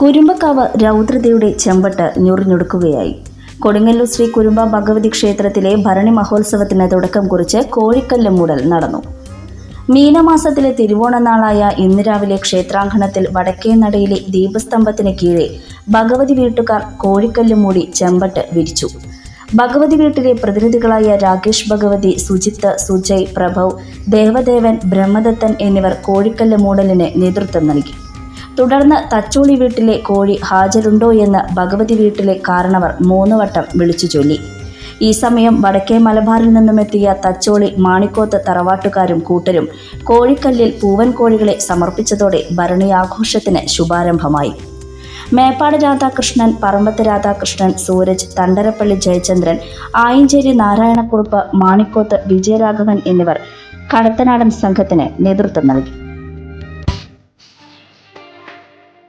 കുരുമ്പക്കാവ് രൗദ്രതയുടെ ചെമ്പട്ട് ഞൊറിഞ്ഞൊടുക്കുകയായി. കൊടുങ്ങല്ലൂർ ശ്രീ കുരുമ്പ ഭഗവതി ക്ഷേത്രത്തിലെ ഭരണി മഹോത്സവത്തിന് തുടക്കം കുറിച്ച് കോഴിക്കല്ല് മൂടൽ നടന്നു. മീനമാസത്തിലെ തിരുവോണനാളായ ഇന്ന് രാവിലെ ക്ഷേത്രാങ്കണത്തിൽ വടക്കേ നടയിലെ ദീപസ്തംഭത്തിന് കീഴെ ഭഗവതി വീട്ടുകാർ കോഴിക്കല്ല് മൂടി ചെമ്പട്ട് വിരിച്ചു. ഭഗവതി വീട്ടിലെ പ്രതിനിധികളായ രാകേഷ് ഭഗവതി സുജിത്ത് സുജയ് പ്രഭവ് ദേവദേവൻ ബ്രഹ്മദത്തൻ എന്നിവർ കോഴിക്കല്ല് മൂടലിന് നേതൃത്വം നൽകി. തുടർന്ന് തച്ചോളി വീട്ടിലെ കോഴി ഹാജരുണ്ടോ എന്ന് ഭഗവതി വീട്ടിലെ കാരണവർ മൂന്ന് വട്ടം വിളിച്ചു ചൊല്ലി. ഈ സമയം വടക്കേ മലബാറിൽ നിന്നുമെത്തിയ തച്ചോളി മാണിക്കോത്ത് തറവാട്ടുകാരും കൂട്ടരും കോഴിക്കല്ലിൽ പൂവൻ കോഴികളെ സമർപ്പിച്ചതോടെ ഭരണി ആഘോഷത്തിന് ശുഭാരംഭമായി. മേപ്പാട് രാധാകൃഷ്ണൻ പറമ്പത്ത് രാധാകൃഷ്ണൻ സൂരജ് തണ്ടരപ്പള്ളി ജയചന്ദ്രൻ ആയിഞ്ചേരി നാരായണക്കുറുപ്പ് മാണിക്കോത്ത് വിജയരാഘവൻ എന്നിവർ കടത്തനാടൻ സംഘത്തിന് നേതൃത്വം നൽകി.